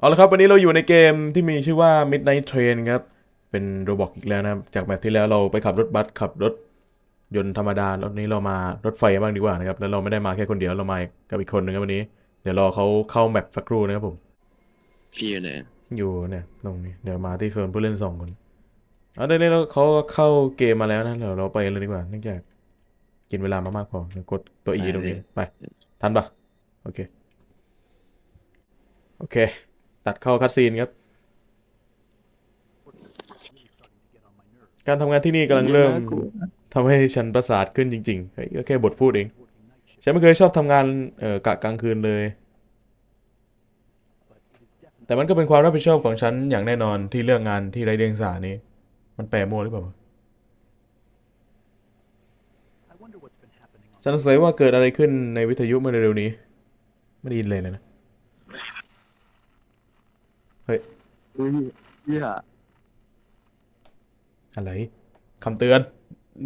เอาละครับ วันนี้เราอยู่ในเกมที่มีชื่อว่า Midnight Train ครับ เป็นโรบอกอีกแล้วนะครับ จากแบบที่แล้วเราไปขับรถบัสขับรถยนต์ธรรมดารอบนี้เรามารถไฟบ้างดีกว่านะครับ แล้วเราไม่ได้มาแค่คนเดียวเรามากับอีกคนหนึงครับวันนี้ เดี๋ยวรอเขาเข้าแมปสักครู่นะครับผม พี่อยู่ไหนอยู่เนี่ยตรงนี้เดี๋ยวมาที่โซนผู้เล่นสองคนเอาเดี๋ยวนี้เราเขาเข้าเกมมาแล้วนะเดี๋ยวเราไปเลยดีกว่าเนื่องจากกินเวลามามากพอเดี๋ยวกดตัว E ตรงนี้ไปทันปะโอเคโอเค ตัดเข้าคัดซีนครับ การทำงานที่นี่กำลังเริ่มทำให้ฉันประสาทขึ้นจริงๆเฮ้ยก็แค่บทพูดเอง ฉันไม่เคยชอบทำงานเอ่อกะกลางคืนเลย แต่มันก็เป็นความรับผิดชอบของฉันอย่างแน่นอนที่เรื่องงานที่ไร้เดียงสานี้ มันแปลมั่วหรือเปล่าสงสัยว่าเกิดอะไรขึ้นในวิทยุเมื่อเร็วๆนี้ ไม่ได้ยินเลยนะ เฮ้ยเฮ้ยเหี้ยอะไรคำเตือน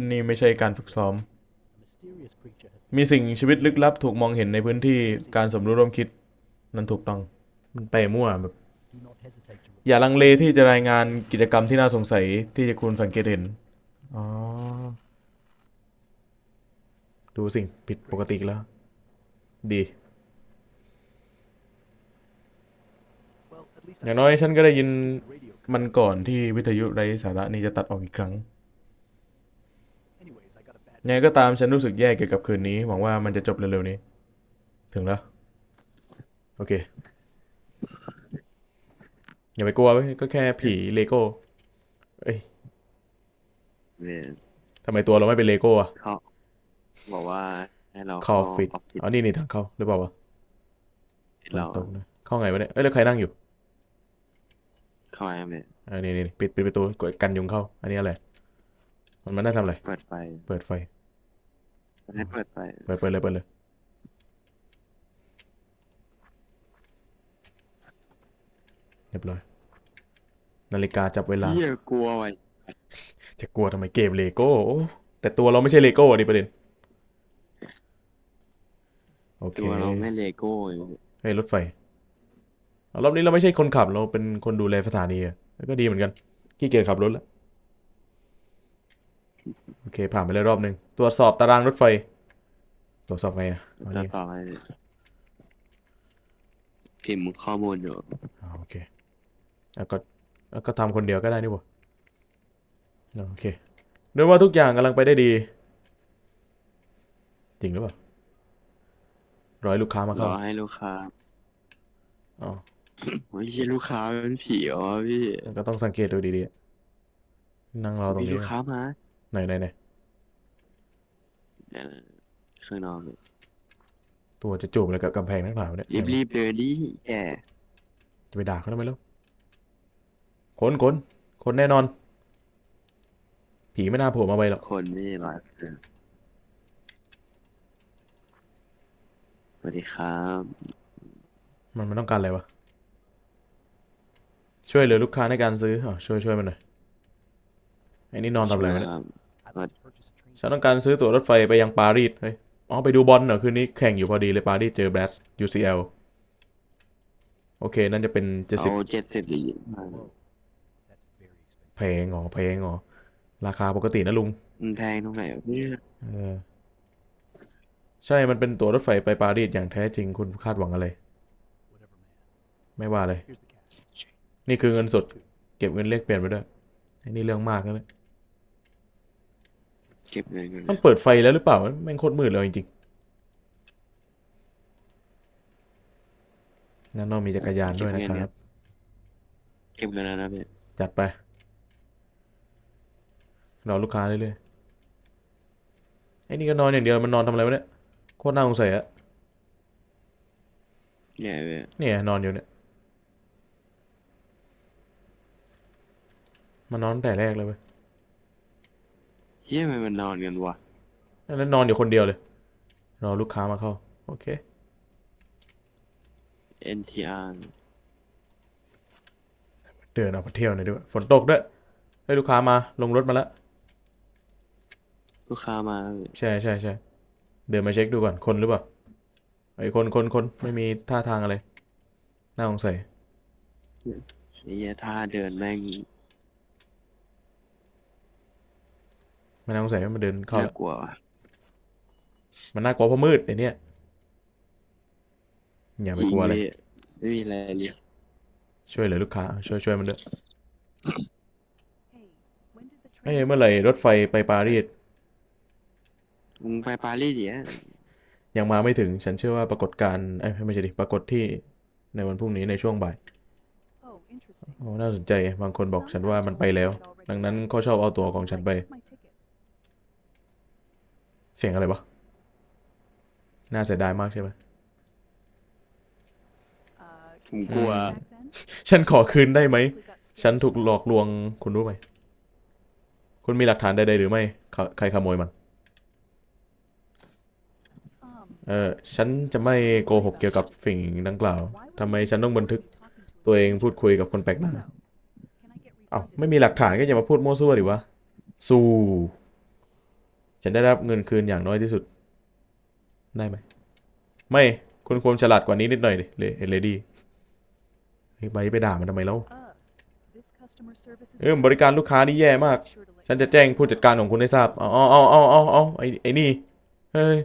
นี่ไม่ใช่การฝึกซ้อม มีสิ่งชีวิตลึกลับถูกมองเห็นในพื้นที่การสมรู้ร่วมคิด นั้นถูกต้อง มันแปลมั่วแบบ อย่าลังเลที่จะรายงานกิจกรรมที่น่าสงสัยที่จะคุณสังเกตเห็น อ๋อ ดูสิ่งผิดปกติแล้ว ดี อย่างน้อยฉันก็ได้ยินมันก่อนที่วิทยุไร้สาระนี้จะตัดออกอีกครั้งยังไงก็ตามฉันรู้สึกแย่เกี่ยวกับคืนนี้ หวังว่ามันจะจบเร็วๆนี้ ถึงแล้ว โอเค อย่าไปกลัวเว้ยก็แค่ผีเลโก้ เอ้ยเนี่ยทำไมตัวเราไม่เป็นเลโก้อะเขาบอกว่าให้เราเข้าออฟฟิศออฟฟิศอ๋อนี่นี่ทางเข้าหรือเปล่าวะเราตรงนะเข้าไงวะเนี่ยเอ้ยแล้วใครนั่งอยู่ เข้ามาเนี่ยอ่านี่นี่ปิดปิดประตูกดกันยุงเข้า อันนี้อะไร มันมันน่าทำอะไร เปิดไฟเปิดไฟให้เปิดไฟเปิดเปิดเลยเปิดเลย เรียบร้อย นาฬิกาจับเวลา เหี้ยกลัวไว้จะกลัวทำไมเกมเลโก้โอ้แต่ตัวเราไม่ใช่เลโก้ดิประเด็น โอเคตัวเราไม่เลโก้เลยเฮ้ยรถไฟเอา รอบนี้เราไม่ใช่คนขับเราเป็นคนดูแลสถานีอะแล้วก็ดีเหมือนกันขี้เกียจขับรถแล้วโอเค ผ่านไปแล้วรอบหนึ่งตรวจสอบตารางรถไฟ ตรวจสอบไงอะเอาจะนี่ต่อให้พิมพ์ข้อมูลอยู่อ่าโอเคแล้วก็แล้วก็ทำคนเดียวก็ได้นี่หว่าโอเคดูว่าทุกอย่างกำลังไปได้ดี จริงหรือเปล่ารอให้ลูกค้ามารเข้าอให้ลูกค้าอ๋อ โอ้ยเหี้ยลูกค้าเป็นผีเหรอพี่ก็ต้องสังเกตดูดีๆอะนั่งรอตรงมีนี้ลูกค้ามาไหนไหนไหนเนี่ยข้างนอกเนี่ยตัวจะจูบอะไรกับกำแพงนักหนาวะเนี่ยรีบรีบๆเดินดิแกจะไปด่าเขาทำไมแล้วคนคนคนแน่นอน ผีไม่น่าโผล่มาไปหรอกคนไม่ร้อยเปอร์เซ็นต์สวัสดีครับ มันมันต้องการอะไรวะ ช่วยเหลือลูกค้าในการซื้ออ๋อช่วยช่วยมันหน่อยไอ้นี่นอนทำอะไรวะเนี่ยครับฉันต้องการซื้อตั๋วรถไฟไปยังปารีสเฮ้ยอ๋อไปดูบอลเหรอคืนนี้แข่งอยู่พอดีเลยปารีสเจอแบรส UCL โอเค นั่นจะเป็นเจ็ดสิบเอาเจ็ดสิบเหรียญมาแพงเหรอแพงเหรอราคาปกตินะลุงมันแพงตรงไหนวะเนี่ยเออใช่มันเป็นตั๋วรถไฟไปปารีสอย่างแท้จริงคุณคาดหวังอะไร ไม่ว่าเลย นี่คือเงินสด เก็บเงินเลขเปลี่ยนไปด้วยไอ้นี่เรื่องมากนะเนี่ยเก็บเงินกันมันเปิดไฟแล้วหรือเปล่าแม่งโคตรมืดเลยจริงๆนั่นนอกมีจักรยานด้วยนะครับ เก็บเงินแล้วนะพี่จัดไปรอลูกค้าเรื่อยๆไอ้นี่ก็นอนอย่างเดียวมันนอนทำอะไรวะเนี่ยโคตรน่าสงสัยอะเนี่ยพี่เนี่ยนอนอยู่เนี่ย มันนอนตั้งแต่แรกเลยเว้ยเฮียทำไมมันนอนกันวะแล้วนอนอยู่คนเดียวเลยรอลูกค้ามาเข้า โอเค NTR เดินออกมาเที่ยวหน่อยด้วยฝนตกด้วยให้ลูกค้ามาลงรถมาแล้วลูกค้ามาแล้วพี่ใช่ใช่ใช่เดินมาเช็คดูก่อนคนหรือเปล่าไอ้คนคนคนไม่มีท่าทางอะไรน่าสงสัยไอ้เหี้ยท่าเดินแม่ง ม่น่าสงสัยว่ามันเดินเข้าน่าแล้วกลัวว่ะมันน่ากลัวเพราะมืดไอ้เนี่ยอย่าไปกลัวเลยจริงไม่มีอะไรเลยช่วยเหลือลูกค้า ช่วยช่วยมันด้วย Hey, when did the เอ้ย train เมื่อไหร่รถไฟไปปารีสมึงไปปารีสเดี๋ยวยังมาไม่ถึงฉันเชื่อว่าปรากฏการณ์เอ้ยไม่ใช่ดิปรากฏที่ในวันพรุ่งนี้ในช่วงบ่าย Oh, interesting. โอ้น่าสนใจบางคนบอกฉันว่ามันไปแล้ว ดังนั้นเขาชอบเอาตั๋วของฉันไป I took my ticket. เสียงอะไรวะน่าเสียดายมากใช่ไหม Uh, ผมกลัว back then, ฉันขอคืนได้ไหม we got scared. ฉันถูกหลอกลวงคุณรู้ไหม คุณมีหลักฐานใดๆหรือไม่ ใครใครขโมยมัน Um, เออ ฉันจะไม่โกหกเกี่ยวกับสิ่งดังกล่าว why would ทำไม I ฉันต้องบันทึก be talking to a ตัวเอง stranger? พูดคุยกับคนแปลกหน้า So, can I get เอ้า refunded? ไม่มีหลักฐานก็อย่ามาพูดมั่วซั่วดิวะ สู้ ฉันได้รับเงินคืนอย่างน้อยที่สุด ได้ไหม ไม่คุณควรฉลาดกว่านี้นิดหน่อยดิเลเลดี้เฮ้ยไปไปด่ามันทำไมแล้ว Uh, this customer service is เออบริการลูกค้านี่แย่มาก sure to let ฉัน you จะ know. แจ้งผู้จัดการของคุณให้ทราบ เอาเอาเอาเอาเอาเอาไอ้ไอ้นี่ เฮ้ย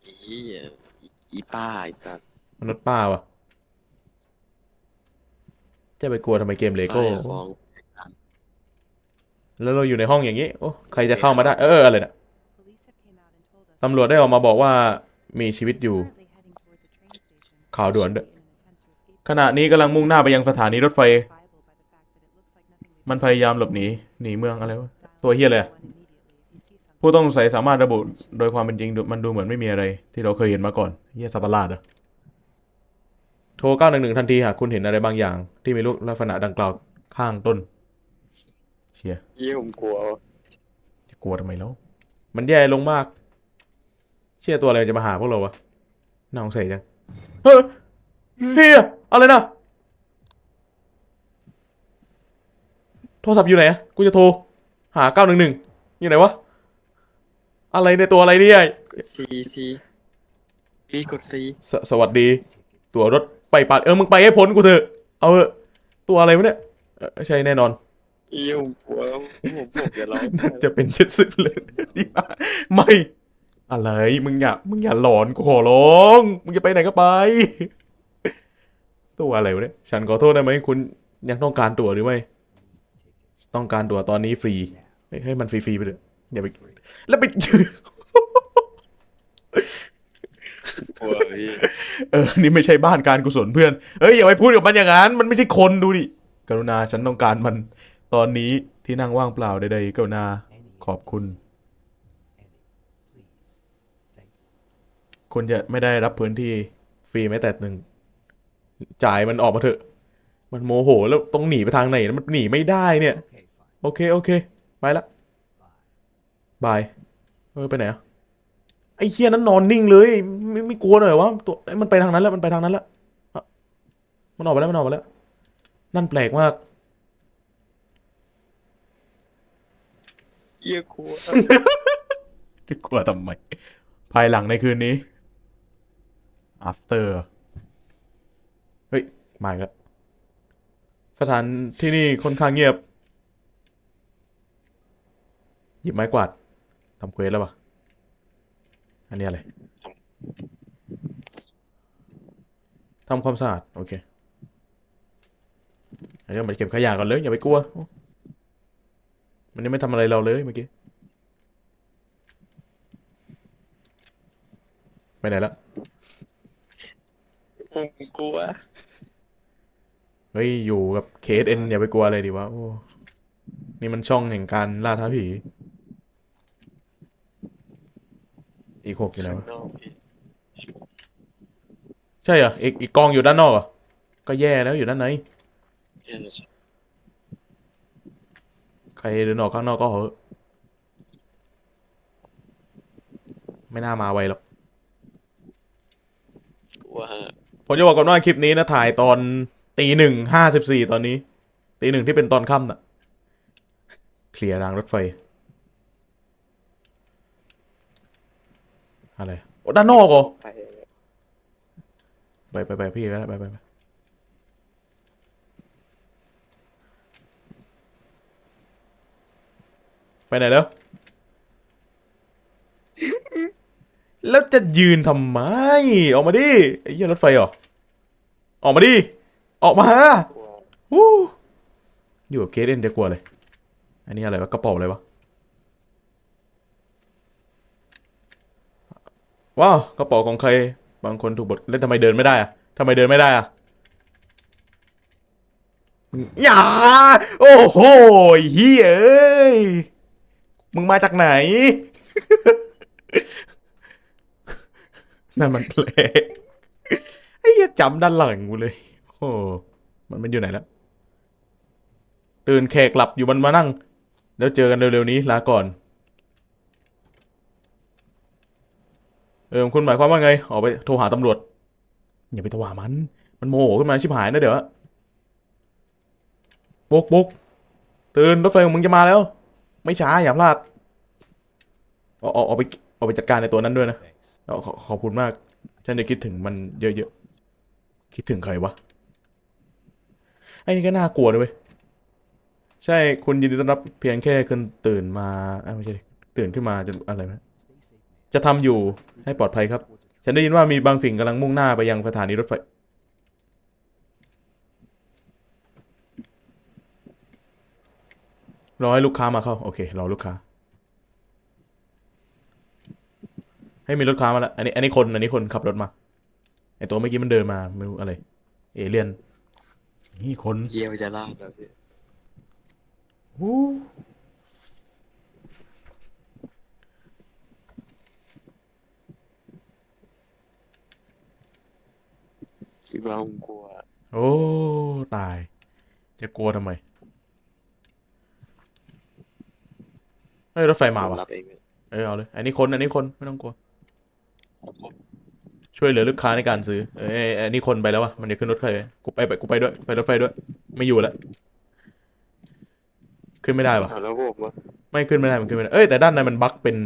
ไอ้เหี้ยอีอีป้าไอ้สัสมนุษย์ป้าวะจะไปกลัวทำไมเกมเลโก้ป้าอย่าฟ้อง แล้วเราอยู่ในห้องอย่างนี้ โอ้ ใครจะเข้ามาได้ เอออะไรนะ Police have came out and told us ตำรวจได้ออกมาบอกว่ามีชีวิตอยู่ currently heading towards a train station, ข่าวด่วนด้วย in an attempt to escape ขณะนี้กำลังมุ่งหน้าไปยังสถานีรถไฟ viable by the fact that it looks like nothing we've มันพยายามหลบหนี หนีเมืองอะไรวะ ตัวเฮียเลยอะ done immediately if you see something. ผู้ต้องสงสัยสามารถระบุโดยความเป็นจริงดูมันดูเหมือนไม่มีอะไร ที่เราเคยเห็นมาก่อนเฮียสับประหลาดอะโทร911ทันทีหากคุณเห็นอะไรบางอย่าง ที่มีรูปลักษณะดังกล่าวข้างต้นเชียเหี้ยผมกลัวว่ะจะกลัวทำไมแล้ว มันแย่ลงมาก เชื่อตัวอะไรจะมาหาพวกเราวะน่าสงสัยจัง เฮ้ยเฮียอะไรนะ โทรศัพท์อยู่ไหนอะกูจะโทร หา911อยู่ไหนวะ อะไรในยตัวอะไรเนี่ยซีซีพี่กดซีสสวัสดี ตัวรถไปปัดเออมึงไปให้พ้นกูเถอะ เอาเถอะตัวอะไรวะเนี่ยเออใช่แน่นอน เหี้ยผมกลัวผมผมจะร้องน่าจะเป็นเจ็ดสิบเลยไม่อะไรมึงอย่ามึงอย่าหลอนกูขอร้องมึงจะไปไหนก็ไป ตัวอะไรวะเนี่ยฉันขอโทษได้ไหมคุณยังต้องการตั๋วหรือไม่ต้องการตั๋วตอนนี้ฟรีให้ให้มันฟรีๆไปเลยอย่าไปแล้วไป กลัวพี่เออ นี่ไม่ใช่บ้านการกุศลเพื่อนเฮ้ยอย่าไปพูดกับมันอย่างนั้น มันไม่ใช่คนดูดิ กรุณาฉันต้องการมัน ตอนนี้ที่นั่งว่างเปล่าใดๆกรุณาขอบคุณ คุณจะไม่ได้รับพื้นที่ฟรีแม้แต่หนึ่ง จ่ายมันออกมาเถอะ มันโมโหแล้วต้องหนีไปทางไหนแล้วมันหนีไม่ได้เนี่ย โอเค โอเค ไปละบายเออไปไหนอะไอ้เฮียนั้นนอนนิ่งเลย ไม่ไม่กลัวหน่อยวะตัวมันไปทางนั้นแล้วมันไปทางนั้นแล้วมันออกไปแล้วมันออกไปแล้ว นั่นแปลกมาก เหี้ยกลัวจะกลัวทำไม ภายหลังในคืนนี้ after เฮ้ย มาอีกแล้วสถานที่นี่ค่อนข้างเงียบ หยิบไม้กวาดทำเควสแล้วปะอันนี้อะไรทำความสะอาด โอเคอันนี้มาเก็บขยะก่อนเลย อย่าไปกลัว มันยังไม่ทำอะไรเราเลยเมื่อกี้ ไปไหนละผมกลัว เฮ้ย อยู่กับ KSN อย่าไปกลัวอะไรดิวะโอ้ นี่มันช่องแห่งการล่าท้าผี อีกหกอยู่ไหนวะข้างนอกพี่ใช่เหรออีกอีกกองอยู่ด้านนอกเหรอ ก็แย่แล้วอยู่ด้านในเหี้ยจะ ใครเดินออกข้างนอกก็เหอะไม่น่ามาไวหรอกกลัวฮะผมจะบอกก่อนว่าคลิปนี้นะถ่ายตอนตีหนึ่งห้าสิบสี่ตอนนี้ ตีหนึ่งที่เป็นตอนค่ำน่ะ เคลียร์รางรถไฟ อะไร โอ้ด้านนอกเหรอไปไปไปไปพี่ก็ได้ไปไปไป ไปไหนแล้ว แล้วจะยืนทำไม ออกมาดิไอ้เหี้ยรถไฟเหรอ ออกมาดิ ออกมาวู้อยู่กับเคสเอ็นจะกลัวเลย อันนี้อะไรวะกระเป๋าอะไรวะ ว้าวกระเป๋าของใคร บางคนถูกบดแล้วทำไมเดินไม่ได้อะทำไมเดินไม่ได้อะอย่า โอ้โหเฮียเอ้ย มึงมาจากไหน นั่นมันเพลงไอ้เหี้ยจำด้านหลังกูเลย โอ้มันมันอยู่ไหนแล้วตื่นแขกหลับอยู่มันมานั่ง แล้วเจอกันเร็วๆนี้ลาก่อน เออคุณหมายความว่าไง ออกไปโทรหาตำรวจ อย่าไปโทรหามัน มันโมโหขึ้นมาชิบหายนะเดี๋ยวบุกบุกตื่นรถไฟของมึงจะมาแล้ว ไม่ช้าอย่าพลาดเอาเอาเอาไปเอาไปจัดการในตัวนั้นด้วยนะเอาขอขอบคุณมาก ฉันจะคิดถึงมันเยอะๆ คิดถึงใครวะ ไอ้นี่ก็น่ากลัวนะเว้ยใช่คุณยินดีต้อนรับเพียงแค่คุณตื่นมาไม่ใช่ตื่นขึ้นมาจะอะไรนะจะทำอยู่ให้ปลอดภัยครับ ฉันได้ยินว่ามีบางสิ่งกำลังมุ่งหน้าไปยังสถานีรถไฟ รอให้ลูกค้ามาเข้า โอเค รอลูกค้า ให้มีรถค้ามาแล้ว อันนี้ อันนี้คน อันนี้คนขับรถมา ไอตัวเมื่อกี้มันเดินมา ไม่รู้อะไร เอเลี่ยน นี่คนเยี่ยมจะล่าแบบพี่วู้คิดว่าผมกลัว โอ้ ตาย จะกลัวทำไม เฮ้ยรถไฟมาผมวะรับเองเลยเออเอาเลย อันนี้คนอันนี้คนไม่ต้องกลัว ช่วยเหลือลูกค้าในการซื้อ เอ้ยอันนี้คนไปแล้ววะมันจะขึ้นรถไฟกูไปไปกูไปด้วยไปรถไฟด้วย ไม่อยู่แล้วขึ้นไม่ได้วะอ่าแล้วผมว่าไม่ขึ้นไม่ได้มันขึ้นไม่ได้ เอ้ยแต่ด้านในมันบั๊กเป็น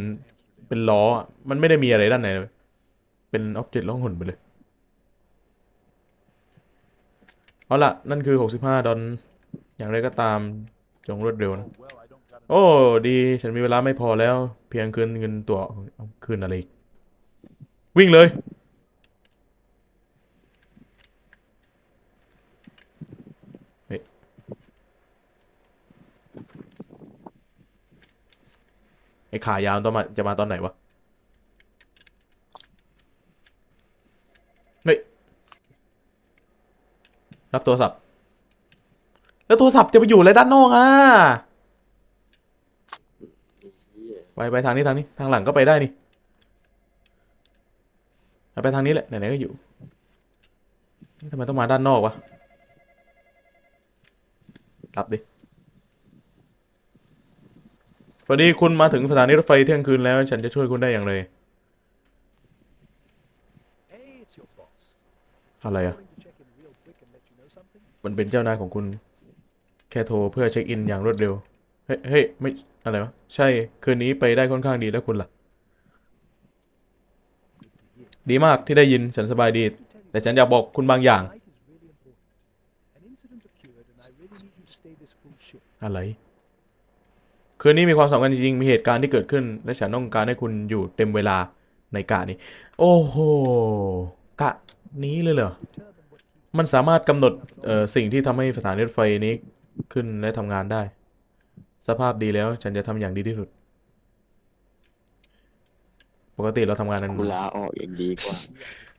เป็นล้ออะมันไม่ได้มีอะไรด้านในเลยเป็นอ็อบเจกต์ล่องหนไปเลย เอาล่ะ นั่นคือ65ดอลอย่างไรก็ตามจงรวดเร็วนะ โอ้ดีฉันมีเวลาไม่พอแล้ว เพียงคืนเงินตัวคืนอะไรอีกวิ่งเลย ไอ้ขายาวตอนมาจะมาตอนไหนวะ เฮ้ย รับโทรศัพท์ แล้วโทรศัพท์จะไปอยู่อะไรด้านนอกอะ ไปไปทางนี้ทางนี้ทางหลังก็ไปได้นี่ไปทางนี้แหละไหนๆก็อยู่ทำไมต้องมาด้านนอกวะรับดิสวัสดีคุณมาถึงสถานีรถไฟเที่ยงคืนแล้ว ฉันจะช่วยคุณได้อย่างไรอะไรอะมันเป็นเจ้านายของคุณ แค่โทรเพื่อเช็คอินอย่างรวดเร็ว เฮ้ยเฮ้ยไม่ อะไรวะใช่คืนนี้ไปได้ค่อนข้างดีแล้วคุณล่ะ ดีมากที่ได้ยินฉันสบายดี แต่ฉันอยากบอกคุณบางอย่าง อะไร คืนนี้มีความสำคัญจริงๆมีเหตุการณ์ที่เกิดขึ้น และฉันต้องการให้คุณอยู่เต็มเวลาในกะนี้ โอ้โหกะนี้เลยเหรอมันสามารถกำหนดสิ่งที่ทำให้สถานีรถไฟนี้ขึ้นและทำงานได้ สภาพดีแล้ว ฉันจะทำอย่างดีที่สุด ปกติเราทำงานกันกูลาออกอย่างดีกว่า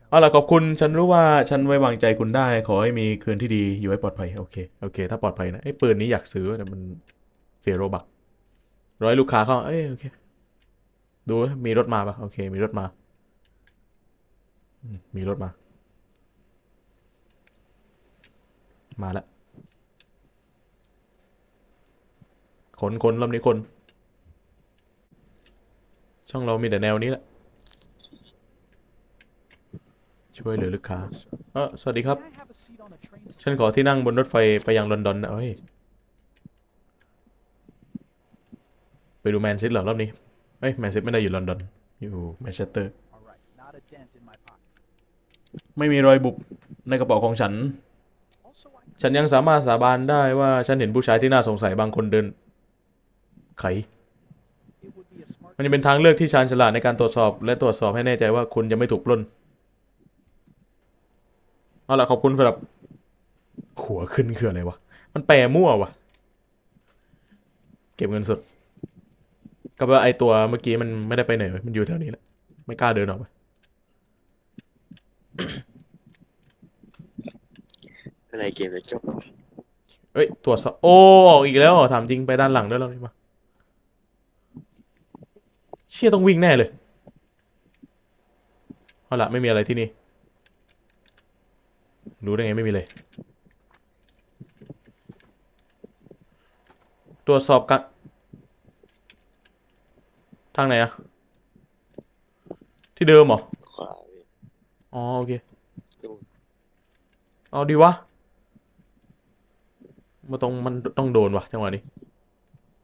เอาล่ะขอบคุณ ฉันรู้ว่าฉันไว้วางใจคุณได้ ขอให้มีคืนที่ดีอยู่ให้ปลอดภัย โอเค โอเค ถ้าปลอดภัยนะไอ้ปืนนี้อยากซื้อแต่มันเฟโรบักร้อยลูกค้าเข้า เอ้ยโอเค ดูมีรถมาปะโอเค มีรถมาอืมมีรถมา มาแล้ว ขนคนลำนี้คน ช่องเรามีแต่แนวนี้แหละ ช่วยเหลือลูกค้าเออสวัสดีครับ ฉันขอที่นั่งบนรถไฟไปยังลอนดอนนะเอ้ย ไปดูแมนซิตเหรอรอบนี้เอ้ยแมนซิตไม่ได้อยู่ลอนดอน อยู่แมนเชสเตอร์ ไม่มีรอยบุบในกระเป๋าของฉัน ฉันยังสามารถสาบานได้ว่าฉันเห็นผู้ชายที่น่าสงสัยบางคนเดิน ไข มันจะเป็นทางเลือกที่ชาญฉลาดในการตรวจสอบและตรวจสอบให้แน่ใจว่าคุณจะไม่ถูกปล้น เอาล่ะขอบคุณสำหรับหัวขึ้นคืออะไรวะ มันแปลมั่ววะเก็บเงินสด ก็ว่าไอตัวเมื่อกี้มันไม่ได้ไปไหนเว้ยมันอยู่แถวนี้แหละ ไม่กล้าเดินออกไปอะไรเกมจะจบแล้ววะเอ้ย ตรวจสอบ โอ้ออกอีกแล้วเหรอถามจริงไปด้านหลังด้วยแล้วนี่มา เชี่ยต้องวิ่งแน่เลยเอาละไม่มีอะไรที่นี่รู้ได้ไงไม่มีเลย ตรวจสอบกันทางไหนอะที่เดิมเหรอ ขวาพี่อ๋อโอเค ดูเอาดีวะมาตรงมันต้องโดนวะจังหวะนี้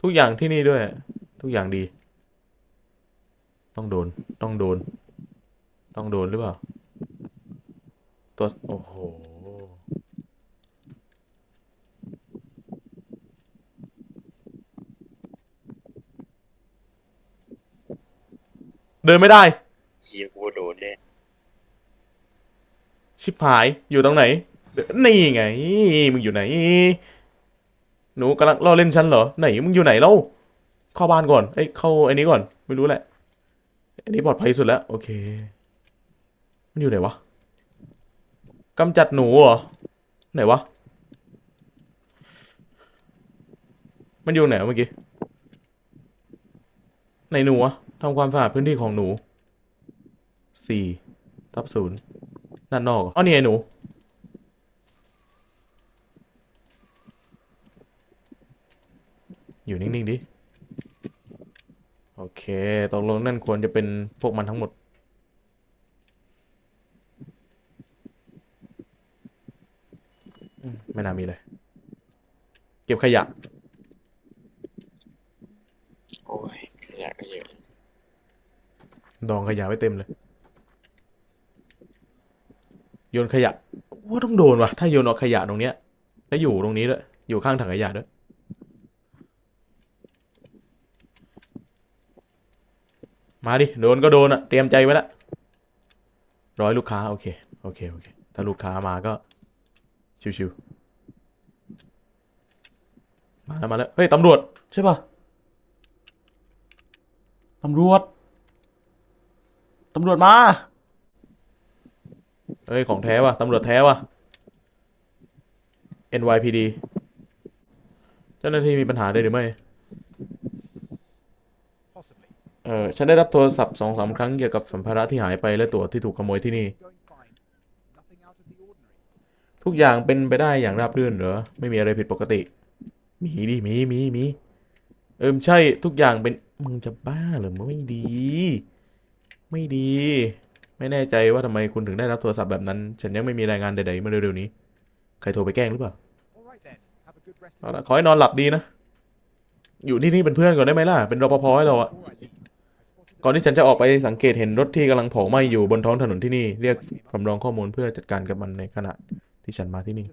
ทุกอย่างที่นี่ด้วย ทุกอย่างดี ต้องโดน ต้องโดน ต้องโดนหรือเปล่า ตัว โอ้โห เดินไม่ได้ เฮียกูโดนแน่ชิบหาย อยู่ตรงไหนเดี๋ยวนี่ไง มึงอยู่ไหน หนูกำลังล่อเล่นฉันเหรอ ไหน มึงอยู่ไหนเล่าเข้าบ้านก่อน เอ้ย เข้าไอ้นี้ก่อน ไม่รู้แหละ อันนี้ปลอดภัยสุดแล้ว โอเค มันอยู่ไหนวะกำจัดหนูเหรอ ไหนวะ มันอยู่ไหนเมื่อกี้ไหนหนูอะทำความสะอาดพื้นที่ของหนูสี่ทับศูนย์ด้านนอกอ๋อนี่ไอ้หนู อยู่นิ่ง ๆ ดิ อเคตกลงนั่นควรจะเป็นพวกมันทั้งหมดอืมไม่น่ามีเลย เก็บขยะ โอ้ยขยะก็เยอะดองขยะไว้เต็มเลย โยนขยะว่าต้องโดนว่ะถ้าโยนเอาขยะตรงเนี้ยแล้วอยู่ตรงนี้ด้วยอยู่ข้างถังขยะด้วย มาดิ โดนก็โดนอะเตรียมใจไว้ละร้อยลูกค้า โอเค โอเค โอเค ถ้าลูกค้ามาก็ ชิวๆ มาแล้ว มาแล้ว เฮ้ย ตำรวจ ใช่ป่ะ ตำรวจ ตำรวจมาเอ้ย ของแท้ว่ะ ตำรวจแท้ว่ะ NYPD เจ้าหน้าที่มีปัญหาได้หรือไม่ เออฉันได้รับโทรศัพท์สองสามครั้งเกี่ยวกับสัมภาระที่หายไปและตั๋วที่ถูกขโมยที่นี่ ทุกอย่างเป็นไปได้อย่างราบรื่นเหรอ ไม่มีอะไรผิดปกติ มีดิมีมีมีเอิมใช่ทุกอย่างเป็นมึงจะบ้าเหรือไม่ดี ไม่ดี ไม่แน่ใจว่าทำไมคุณถึงได้รับโทรศัพท์แบบนั้น ฉันยังไม่มีรายงานใดๆมื่อเร็วๆนี้ ใครโทรไปแกล้งหรือเปล่าเอาละขอให้นอนหลับดีนะ อยู่ที่นี่เป็นเพื่อนก่อนได้ไหมล่ะ เป็นรปภให้เราอะ ก่อนที่ฉันจะออกไปสังเกตเห็นรถที่กำลังเผาไหม้อยู่บนท้องถนนที่นี่เรียกสำรองข้อมูลเพื่อจัดการกับมันในขณะที่ฉันมาที่นี่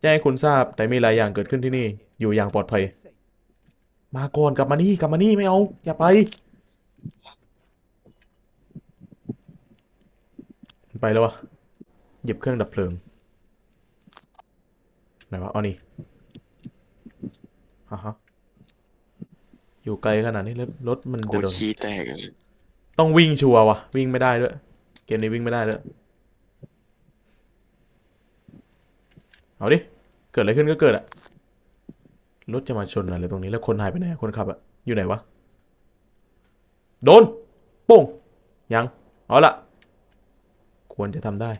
แจ้งให้คุณทราบแต่มีหลายอย่างเกิดขึ้นที่นี่อยู่อย่างปลอดภัย มาก่อนกลับมานี่กลับมานี่ไม่เอา อย่าไป ไปแล้ววะหยิบเครื่องดับเพลิงไหนวะอ๋อนี่ฮะฮะ อยู่ไกลขนาดนี้แล้วรถมันโอ้จะยโดนขี้แตกอะต้องวิ่งชัวร์วะวิ่งไม่ได้ด้วย เกมนี้วิ่งไม่ได้ด้วยเอาดิเกิดอะไรขึ้นก็เกิดอะรถจะมาชนอะไรตรงนี้แล้วคนหายไปไหนอะคนขับอะอยู่ไหนวะโดนโป้งยังเอาละควรจะทำได้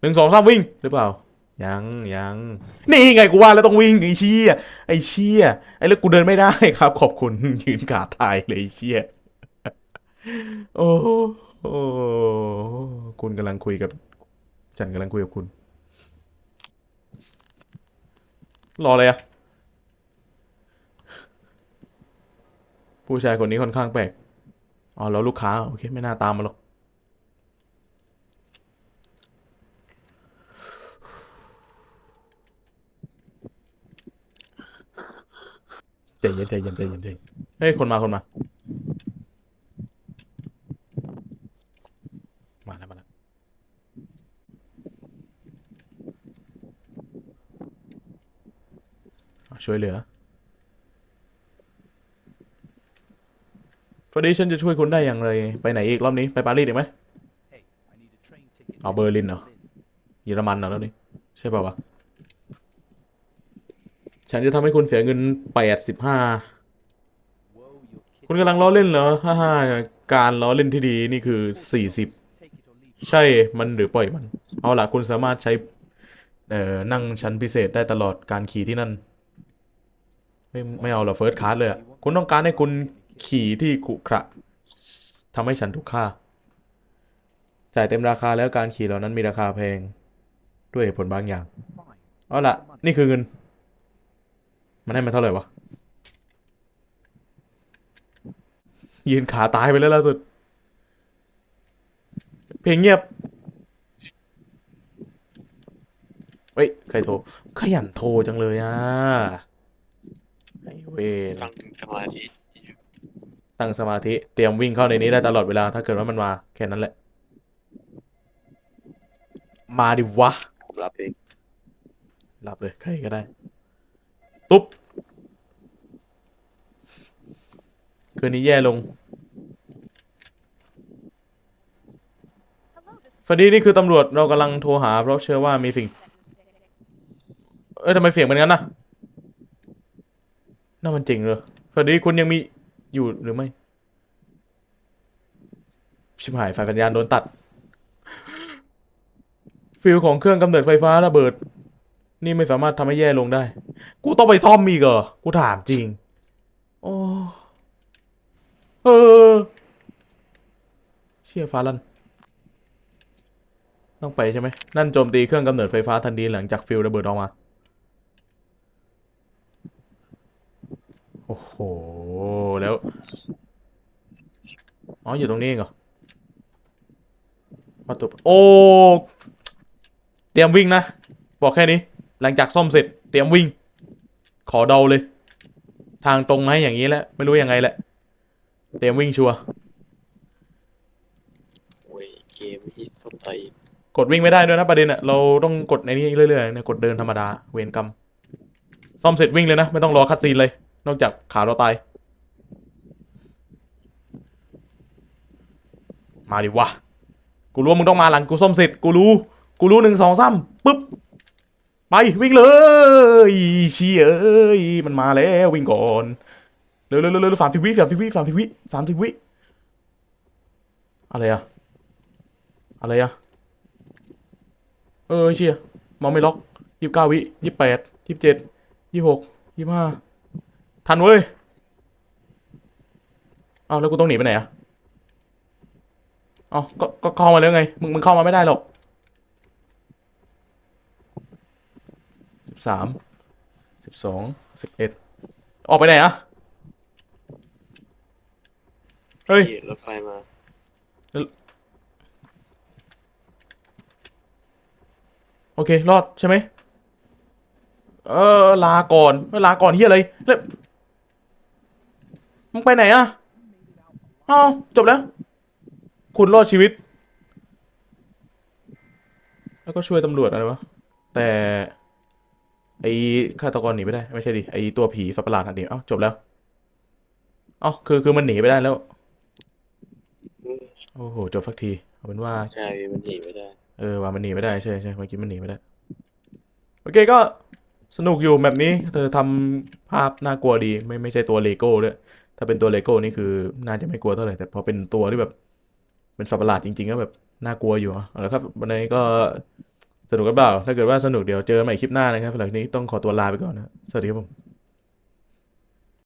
หนึ่งสองสามวิ่งหรือเปล่า ยังยังนี่ไงกูว่าแล้วต้องวิ่งไอ้เชี่ยไอ้เชี่ยไอ้แล้วกูเดินไม่ได้ครับ ขอบคุณยืนกาดตายเลยเชี่ยโอ้โอ้คุณกำลังคุยกับ ฉันกำลังคุยกับคุณ รออะไรอะผู้ชายคนนี้ค่อนข้างแปลกอ๋อแล้วลูกค้า โอเค ไม่น่าตามมาหรอก เย็นใจเย็นใจเย็นใจเยเฮ้ยคนมาคนมา มาแล้วมาแล้วช่วยเหลือฟอดีฉันจะช่วยคุณได้อย่างไร ไปไหนอีกรอบนี้ไปปารีสอีกไหม เอาเบอร์ลินเหรอ เยอรมันเหรอแล้วนี่ใช่ป่าววะ ฉันจะทำให้คุณเสียเงินแปดสิบห้าคุณกำลังล้อเล่นเหรอฮ่าฮ่าการล้อเล่นที่ดีนี่คือสี่สิบใช่มันหรือปล่อยมัน เอาล่ะคุณสามารถใช้เอ่อนั่งชั้นพิเศษได้ตลอดการขี่ที่นั่น ไม่ไม่เอาหรอเฟิร์สคลาสเลยอะคุณต้องการให้คุณขี่ที่ขรุขระทำให้ฉันถูกค่า จ่ายเต็มราคาแล้วการขี่เหล่านั้นมีราคาแพง ด้วยเหตุผลบางอย่าง เอาล่ะ นี่คือเงิน มันให้มาเท่าไหร่วะยืนขาตายไปแล้วล่าสุด เพลงเงียบ เฮ้ย ใครโทร ขยันโทรจังเลยอะ ไอเวนตั้งสมาธิตั้งสมาธิ เตรียมวิ่งเข้าในนี้ได้ตลอดเวลา ถ้าเกิดว่ามันมา แค่นั้นแหละ มาดิวะ ผมรับเอง รับเลย ใครก็ได้ ตุ๊บคืนนี้แย่ลงสวัสดีนี่คือตำรวจเรากำลังโทรหาเพราะเชื่อว่ามีสิ่ง เอ้ยทำไมเสียงเป็นงั้นนะน่ามันจริงเลยสวัสดีคุณยังมีอยู่หรือไม่ ชิบหายไฟสัญญาณโดนตัด ฟิลของเครื่องกำเนิดไฟฟ้าระเบิด นี่ไม่สามารถทำให้แย่ลงได้ กูต้องไปซ่อมอีกเหรอ กูถามจริง โอ้เออ เชี่ยฟ้าลันต้องไปใช่ไหม นั่นโจมตีเครื่องกำเนิดไฟฟ้าทันทีหลังจากฟิลระเบิดออกมา โอ้โห แล้ว อ๋อ อยู่ตรงนี้เองเหรอประตูโอ้ เตรียมวิ่งนะ บอกแค่นี้ หลังจากซ่อมเสร็จเตรียมวิ่ง ขอเดาเลย ทางตรงไหมอย่างนี้แหละ ไม่รู้ยังไงแหละ เตรียมวิ่งชัวร์โอ้ยเกมอีสไตล์กดวิ่งไม่ได้ด้วยนะประเด็นอะเราต้องกดในนี้เรื่อยๆเนี่ยกดเดินธรรมดา เวรกรรมซ่อมเสร็จวิ่งเลยนะ ไม่ต้องรอคัดซีนเลย นอกจากขาเราตาย มาดิวะ กูรู้ว่ามึงต้องมาหลังกูซ่อมเสร็จ กูรู้ กูรู้หนึ่งสองสามปึ๊บ ไปวิ่งเลยเชี่ยเอ้ยมันมาแล้ววิ่งก่อนเร็วเร็วเร็วเร็วสามสิบวิสามสิบวิสามสิบวิสามสิบวิอะไรอะอะไรอะเออเชียมองไม่ล็อกยี่สิบเก้าวิยี่สิบแปดยี่สิบเจ็ดยี่สิบหกยี่สิบห้าทันเว้ยเอาแล้วกูต้องหนีไปไหนอะเอาก็ก็เข้ามาแล้วไงมึงมึงเข้ามาไม่ได้หรอก สิบสามสิบสองสิบเอ็ดออกไปไหนอะเฮ้ย รถไฟมาโอเค รอดใช่ไหม เออ ลาก่อนเออลาก่อนเฮียอะไรแล้วมึงไปไหนอะเอ้าจบแล้ว คุณรอดชีวิต แล้วก็ช่วยตำรวจอะไรวะ แต่ ไอ้ฆาตกรหนีไม่ได้ ไม่ใช่ดิไอ้ตัวผีสัตว์ประหลาดหันหนีเอ้าจบแล้วเอ้าคือคือมันหนีไปได้แล้ว โอ้โหจบสักทีเอาเป็นว่า ใช่มันหนีไม่ได้ เออว่ามันหนีไม่ได้ใช่ใช่เมื่อกี้มันหนีไม่ได้ โอเคก็สนุกอยู่แบบนี้ เธอทำภาพน่ากลัวดี ไม่ไม่ใช่ตัวเลโก้ด้วย ถ้าเป็นตัวเลโก้นี่คือน่าจะไม่กลัวเท่าไหร่แต่พอเป็นตัวที่แบบ เป็นสัตว์ประหลาดจริงๆก็แบบน่ากลัวอยู่อะเอาละครับวันนี้ก็ สนุกกันเปล่า ถ้าเกิดว่าสนุกเดี๋ยวเจอกันใหม่คลิปหน้านะครับสำหรับนี้ต้องขอตัวลาไปก่อนนะ สวัสดีครับผม